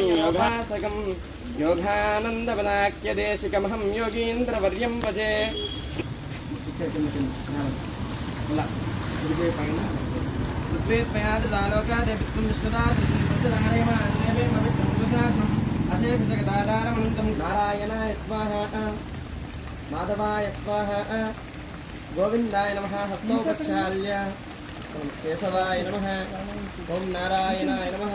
योगासकम् योगानन्दवनाख्यदेशिकमहं योगीन्द्रवर्यं भजे। ऋत्वेत्मयादिलालोकादेवित्वं माधवाय स्वाहा। गोविन्दाय नमः हस्तौ केशवाय नमः। ॐ नारायणाय नमः।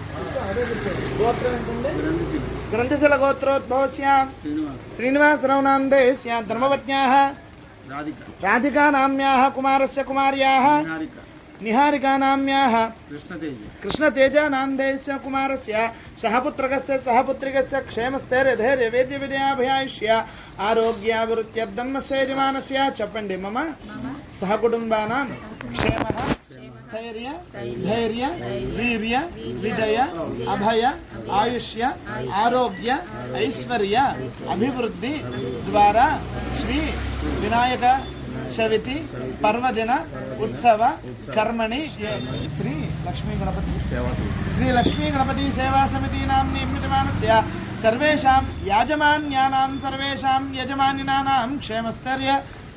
ग्रन्थशलगोत्रोद्भवस्या श्रीनिवासराव नाम्दे स्या धर्मवत्याः राधिका नाम्याः कुमारस्य कुमार्याः निहारिका नाम्याः कृष्णतेजा नाम्देयस्य कुमारस्य सहपुत्रकस्य सहपुत्रिकस्य क्षेमस्थैर्य धैर्यवेद्यविजयाभयायुष्य आरोग्याभिवृत्त्यर्थं सेजमानस्य चपण्डि मम सहकुटुम्बानां क्षेमः स्थैर्य, धैर्य, वीर्य, विजय, अभय, आयुष्य, आरोग्य, ऐश्वर्य, अभिवृद्धि, द्वारा, श्री विनायक, चवती, पर्वदिन, उत्सव, कर्मणि श्री लक्ष्मी गणपति। श्री लक्ष्मी गणपति सेवा समिति नाम निर्मितवान सर्वेशा याजमान्यानां सर्वेशा यजमानिनानां क्षेमस्थैर्य।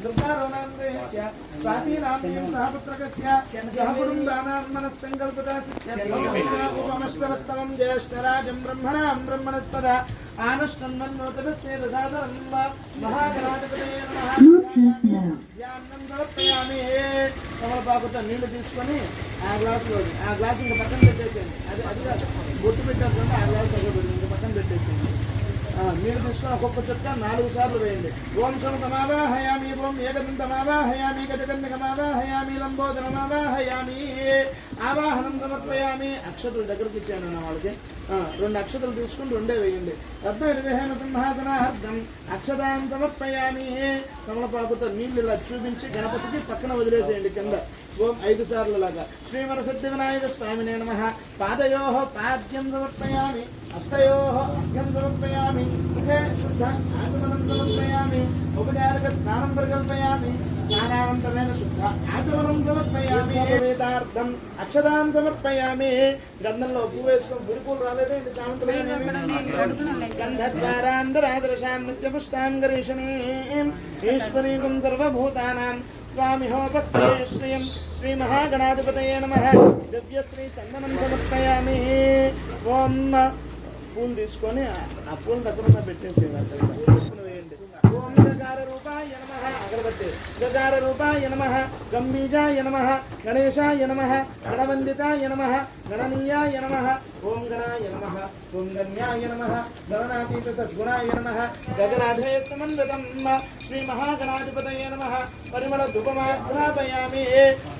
యజమానస్య శ్రీ లక్ష్మీ గణపతి జ్యేష్ఠరాజం బ్రహ్మణాం బ్రహ్మణస్పద ఆనష్టన్మన్నోతమస్తేదసాదరం మహాగణాధిపతయే నమః. నీళ్ళు తీసుకొని ఆ గ్లాసులో ఆ గ్లాస్ ఇంకా పక్కన పెట్టేసేయండి. అది అది కాదు. బొట్టు పెట్టారు ఆ గ్లాస్ దగ్గర పక్కన పెట్టేసేయండి. మీరు నీళ్ళు తీసుకొని ఒక్కొక్క చుక్క నాలుగు సార్లు వేయండి. ఓం సమతమావాహయామి ఓం ఏకదంతమావాహయామి గజగంధకమావాహయామి లంబోదరమావాహయామి ఆవాహనం సమర్పయామి. అక్షతులు దగ్గరికి ఇచ్చాను అన్న వాళ్ళకి. రెండు అక్షతలు తీసుకుని రెండే వేయండి. రత్నహృదయన సింహాసనార్థం అక్షతాం సమర్పయామి. తమలపాకుతో నీళ్ళు ఇలా చూపించి గణపతికి పక్కన వదిలేసేయండి కింద. ఓం ఐదు సార్లు లాగా. శ్రీమర సత్యవినాయక స్వామి నమ. పాదయో పాద్యం సమర్పయామి. అష్టయో అర్ఘ్యం సమర్పయామి. ముఖే శుద్ధ ఆచమనం సమర్పయామి. ఉపచారక స్నానం ప్రకల్పయామి. స్నానానంతరేణ శుద్ధ ఆచమనం సమర్పయామి. వేదార్థం అక్షదాన్ సమర్పయామి. గంధంలో పువ్వు వేసుకొని గురుకులు రాలేదేంటి గంధద్వారాంధరాదర్శాం నిత్యపుష్టాం గరీషణీం ఈశ్వరీకం సర్వభూతానాం. స్వామిహోపక్తే శ్రియం శ్రీ మహాగణాధిపతయే నమ. దివ్యశ్రీ చందనం సమర్పయామి. ఓం పూలు తీసుకొని ఆ- పూలు దగ్గర పెట్టేసేయాలి తీసుకుని గగార రూపాయ నమ అగరబత్తి. గగార రూపాయ నమ గంబీజాయ నమ గణేశాయ నమ గణవందితాయ నమ గణనీయాయ నమ ఓం గణాయ నమ ఓం గణ్యాయ నమ గణనాతీత సద్గుణాయ నమ గగనాధే సమన్వితం శ్రీ మహాగణాధిపతయ నమ పరిమళ ధూపమాగ్రాపయామి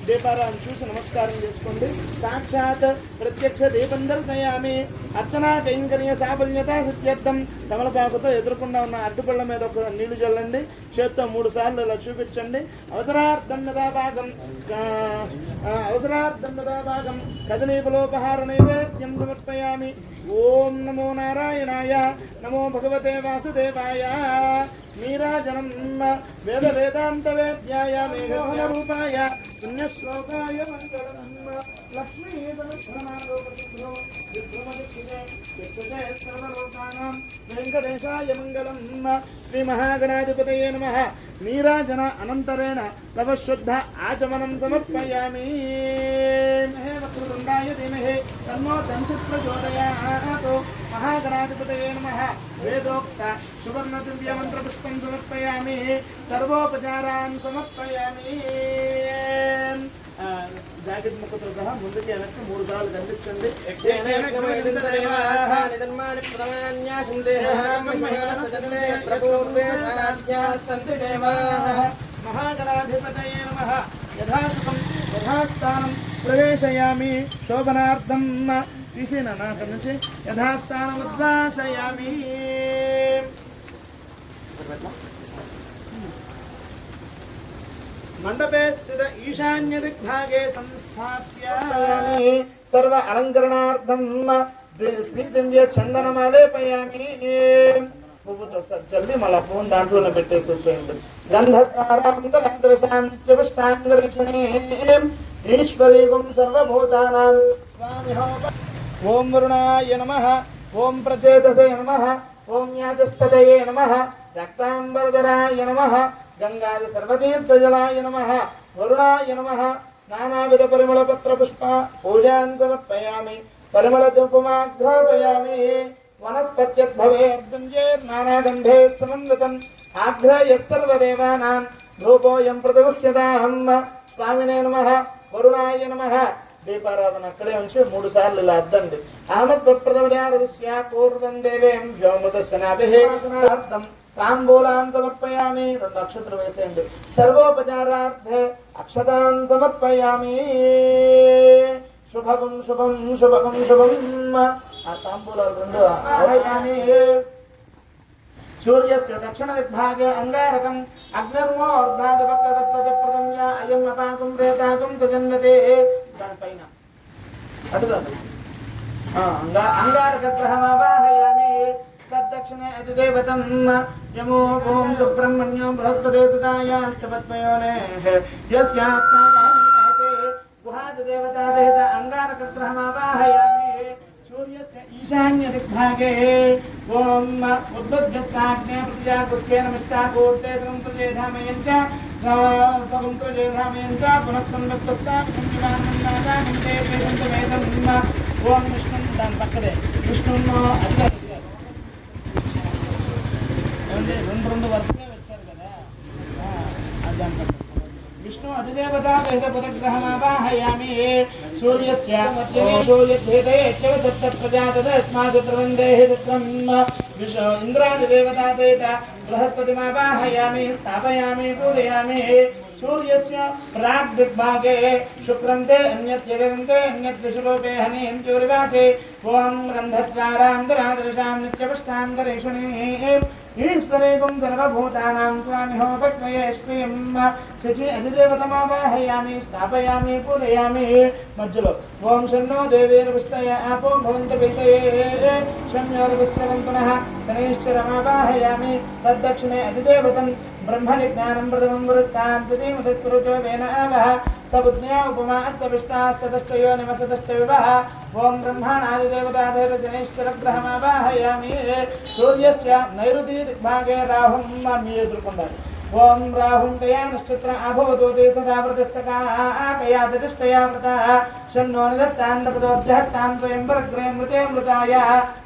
దీపారాన్ని చూసి నమస్కారం చేసుకోండి. సాక్షాత్ ప్రత్యక్ష దీపం దర్శయామి. అర్చనా కైంకర్య సాఫల్యత సత్యర్థం తమలపాకుతో ఎదుర్కొండా ఉన్న అడ్డుపళ్ళ మీద ఒక నీళ్ళు చల్లండి. చేత్తో మూడు సార్లు ఇలా చూపించండి. అవసరార్థం యథా భాగం అవసరార్థం యథా భాగం. కదలీపలోపహార నైవేద్యం సమర్పయామి. ఓం నమో నారాయణాయ. నమో భగవతే వాసుదేవాయ. నీరాజనం వేద వేదాంత వేద్యాయ. మేఘోన రూపాయ. పుణ్యశ్లోకాయ మంగళం లక్ష్మీ తనుష్ణమాలోకృష్ణో విభ్రమదిక్షితే విక్షితే సర్వలోకానాం వెంకటేశాయ మంగళం శ్రీ మహాగణాధిపతయే నమ నీరాజన అనంతరేణ తవ శుద్ధ ఆచమనం సమర్పయామి మహే వక్రతుండాయ ధీమహే తన్మో దంతి ప్రచోదయాతు మహాగణాధిపతయే నమ వేదోక్త సువర్ణ దివ్య మంత్రపుష్పం సమర్పయామి సర్వోపచారాన్ సమర్పయామి ఆ, జాకెట్ ముక్కతో సహా ముందుకి వెనక్కి మూడు సార్లు కనిపించండి. మహాగణాధిపతయే నమ. యథాశుకం యథాస్థానం ప్రవేశయామి శోభనార్థం తీసేనా నా అక్కడి నుంచి యథాస్థానం ఉద్వాసయామి. మండపే స్థిత ఈశాన్య దిగ్భాగే సంస్థాప్య సర్వ అలంకరణార్థం శ్రీ దివ్య చందనమాలేపయామి. చల్లి మళ్ళా ఫోన్ దాంట్లోనే పెట్టేసేసేయండి గంధకారాంతరాంతపుష్టాంగరక్షణే ఈశ్వరీగం సర్వభూతానాం. స్వామిహోప ఓం వరుణాయ నమ. ఓం ప్రచేతసే నమ. ఓం యాచస్పతయే నమ. రక్తాంబరధరాయ నమ. గంగాది సర్వతీర్థజలాయ నమ వరుణాయ నమ నానావిధ పరిమళ పత్ర పుష్ప పూజాన్ సమర్పయామి పరిమళ ధూపమాఘ్రాపయామి వనస్పత్యద్భవేర్గంజేర్నానాగంధే సమన్వితం ఆఘ్రాయస్సర్వదేవానాం ధూపోయం ప్రతిముఖ్యతాహం స్వామినే నమ వరుణాయ నమ. దీపారాధన అక్కడే ఉంచి మూడు సార్లు ఇలా అద్దండి. ఆమద్వప్రదమజారదస్య పూర్వం దేవేం వ్యోమదశనాభిహేసనార్థం తాంబూలాన్ సమర్పయామి రెండు అక్షతలు వేసేయండి సర్వోపచారార్థే అక్షతాన్ సమర్పయామి శుభగం శుభం శుభగం శుభం ఆ తాంబూలాలు రెండు ఆవయామి సూర్యస్య దక్షిణ దిగ్భాగే అంగారకం అగ్నిర్మోర్ధాదిపక్కగత్వజప్రదం అయం అపాకం ప్రేతాకం సుజన్వతే దానిపైన అటు కాదు ఆ, दक्षिणे अधिदेवतं यमो ॐ सुब्रह्मण्यो बृहत्पदे पितायाः सपत्मयोनेः यस्यात्मा गुहादिदेवतासहित अङ्गारकग्रहमावाहयामि सूर्यस्य ईशान्यदिग्भागे। ॐ उद्बुद्ध्यस्वाग्ने प्रतिजागुत्वे नमस्ताकूर्ते त्वं प्रजेधामयं च त्वं प्रजेधामयं च पुनः त्वं नप्रस्तापं ॐ विष्णुं पक्कदे विष्णुं రెండు రెండు వరుసగా వచ్చారు కదా ఆ, అది దాని పక్కన. విష్ణు అధిదేవతా సహిత పదగ్రహమావాహయామి సూర్యస్య సూర్యధ్యేతయచ్చవతత్త ప్రజాతదస్మాసు ద్రవందేహి రుద్రం విష ఇంద్రాదిదేవతా సహిత బృహస్పతిమావాహయామి స్థాపయామి పూజయామి సూర్యస్య ప్రాగ్దిగ్భాగే శుక్రంతే అన్యత్ జగదంతే అన్యత్ విషులోపే హనేంద్యూరివాసే ఓం గంధద్వారాంతరాదృశాం నిత్యపుష్టాంతరేషణే ఈశ్వరేకం సర్వభూతానాం స్వామిహోపక్వయే శ్రీం శచి అధిదేవతమావాహయామి స్థాపయామి పూజయామి మధ్యలో ఓం షన్నో దేవీర్విష్టయ ఆపో భవంత వితయే శమ్యోర్విశ్రవంతునః శనైశ్వరమావాహయామి తద్దక్షిణే అధిదేవతం బ్రహ్మనిజ్ఞానం ప్రథమం పురస్కాన్ ప్రతిమతత్రుతో వేన ఆవహ సబుజ్ఞా ఉపమా అత్తవిష్టా సదస్తయో నిమసదశ్చ వివహ ఓం బ్రహ్మాణాదిదేవతాధైర జనేశ్వరగ్రహమావాహయామి సూర్యస్య నైరుతి దిగ్భాగే రాహుం మీ ఎదుర్కొండాలి ఓం రాహుం కయా నక్షత్ర అభవతో తీర్థదావృతస్య కయా దతిష్టయా మృత షన్నో నిదత్తాండపదోభ్యహత్తాం త్వయం పరగ్రే మృతే మృతాయ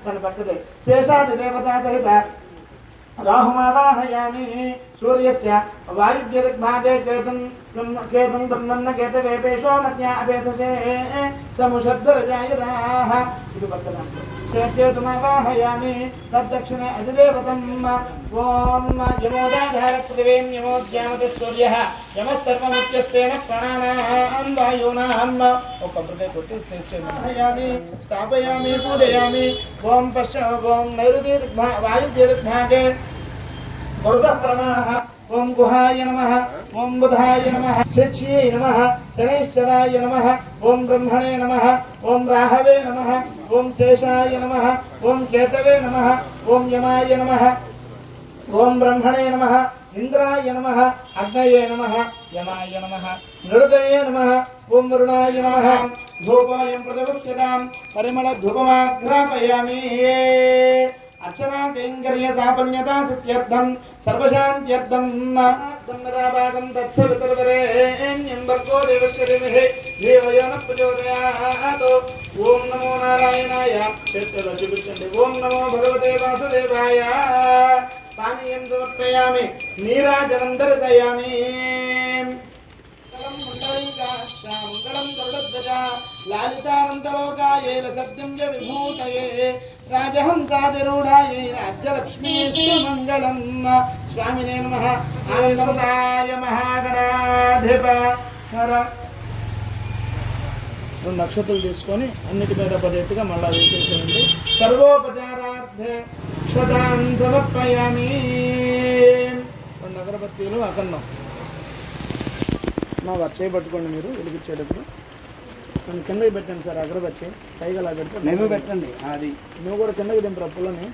మన పక్కదే శేషాదిదేవతాదహిత రాహుమావాహయామి సూర్యస్య వాయువ్యదిగ్భాగే కేతుం కేతుం బ్రహ్మన్న కేతవేపేషో మధ్య అభేదశే సముషద్వరజాయదాః ఇది పక్కన కేతుమావాహయామి తద్దక్షిణే అధిదేవతం ఓం యమోదాధార పృథివీం యమోద్యామతి సూర్యః. యమः సర్వముచ్యస్తేన ప్రాణానాం వాయూనాం ఒక కొబ్బరికాయ కొట్టి తెచ్చేయామి స్థాపయామి పూజయామి. ఓం పశ్చ ఓం నైరుతి దిగ్భా వాయువ్య దిగ్భాగే వృధప్రమాహ ఓం గుహాయ నమ ఓం బుధాయ నమ శచ్యై నమ శనైశ్వరాయ నమ ఓం బ్రహ్మణే నమ ఓం రాహవే నమ ఓం శేషాయ నమ ఓం కేతవే నమ ఓం యమాయ నమ ఓం బ్రహ్మణే నమ ఇంద్రాయ నమ అగ్నయే నమ యమాయ నమ నృతయే నమ ఓం వరుణాయ నమ ధూపాయం ప్రతిముఖ్యతాం పరిమళ ధూపమాఘ్రాపయామి అర్చనా కైంకర్య సాఫల్యత సత్యర్థం సర్వశాంత్యర్థం భాగం తత్సవితర్వరేణ్యం భర్గో దేవస్య ధీమహి ధియో న ప్రచోదయాత్ ఓం నమో నారాయణాయ చేతులు చూపించండి ఓం నమో భగవతే వాసుదేవాయ పానీయం సమర్పయామి నీరాజనం దర్శయామి మంగళం గరుడధ్వజ లాలితానందలోకాయే సత్యం చ విభూతయే రాజహంసాదిరూఢాయే రాజ్యలక్ష్మీశ్చ మంగళం. స్వామినే నమః. ఆనందమదాయ మహాగణాధిప. హర రెండు నక్షత్రాలు తీసుకొని అన్నిటి మీద పడేట్టుగా మళ్ళా వేసేసేయండి. సర్వోపచారార్థే క్షతాన్ సమర్పయామి. రెండు అగరబత్తీలు అకన్నం నా వర్చే పట్టుకోండి మీరు వెలిగించేటప్పుడు. కిందకి పెట్టండి సార్ అగరబత్తి. పైగా అలా పెట్టుకోండి మేము పెట్టండి అది. నువ్వు కూడా కిందకి దింపరా పుల్లని.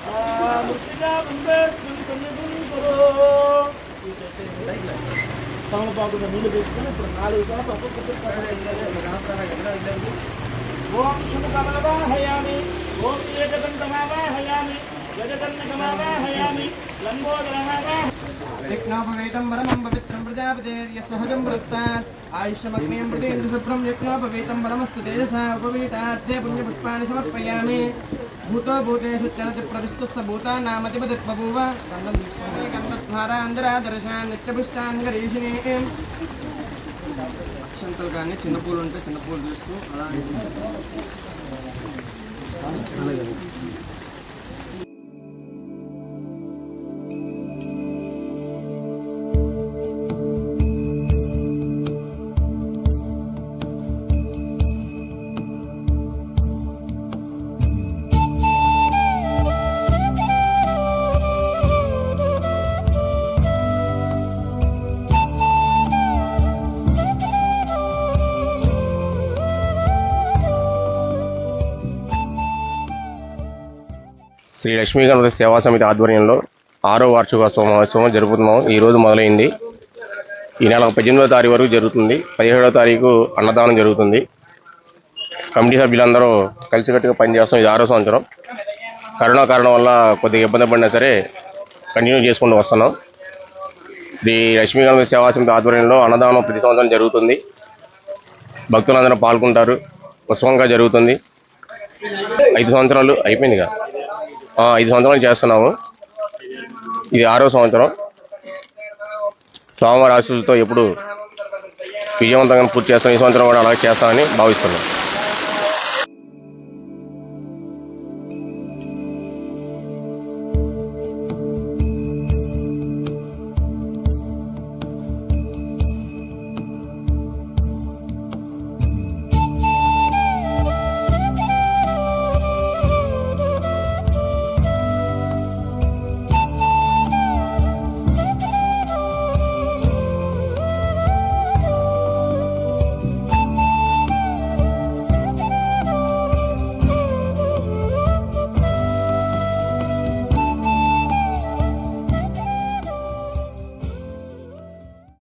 మృతికా కుంభేస్మిన్ పుణ్యదుం కురు తమలపాకులో నీళ్లు తీసుకుని ఇప్పుడు నాలుగు సార్లు ఒక్కొక్కటి ఓం శుభకమలవాహయామి ఓం ఏకదంతమావాహయామి గజకర్ణకమావాహయామి లంబోదరమావాహ యజ్ఞోపవేతం వరమం పవిత్రం ప్రజాపతేర్య సహజం పురస్తాత్ ఆయుష్యమగ్నేయం ప్రతేంద్ర శుభ్రం యజ్ఞోపవేతం వరమస్తు తేజసా ఉపవీతార్థే పుణ్యపుష్పాణి సమర్పయామి భూతో భూతేషు చరతి ప్రవిష్టస్స భూతానామతిపతిర్బభూవ గంధం తీసుకోండి గంధద్వారా నిత్యపుష్టాన్ గరీషిణి అక్షంతలు కానీ చిన్న పూలు ఉంటే చిన్న పూలు చూస్తూ అలా శ్రీ లక్ష్మీ గణపతి సేవా సమితి ఆధ్వర్యంలో ఆరో వార్షిక మహోత్సవం జరుపుతున్నాం. ఈరోజు మొదలైంది. ఈ నెల పద్దెనిమిదో తారీఖు వరకు జరుగుతుంది. పదిహేడో తారీఖు అన్నదానం జరుగుతుంది. కమిటీ సభ్యులందరూ కలిసికట్టుగా పనిచేస్తాం. ఇది ఆరో సంవత్సరం. కరోనా కారణం వల్ల కొద్దిగా ఇబ్బంది పడినా సరే కంటిన్యూ చేసుకుంటూ వస్తున్నాం. శ్రీ లక్ష్మీ గణపతి సేవా సమితి ఆధ్వర్యంలో అన్నదానం ప్రతి సంవత్సరం జరుగుతుంది. భక్తులందరూ పాల్గొంటారు. ఉత్సవంగా జరుగుతుంది. ఐదు సంవత్సరాలు అయిపోయిందిగా. ఐదు సంవత్సరాలు చేస్తున్నాము. ఇది ఆరో సంవత్సరం. స్వామివారి ఆశీస్సులతో ఎప్పుడు విజయవంతంగా పూర్తి చేస్తాం. ఈ సంవత్సరం కూడా అలాగే చేస్తామని భావిస్తున్నాం.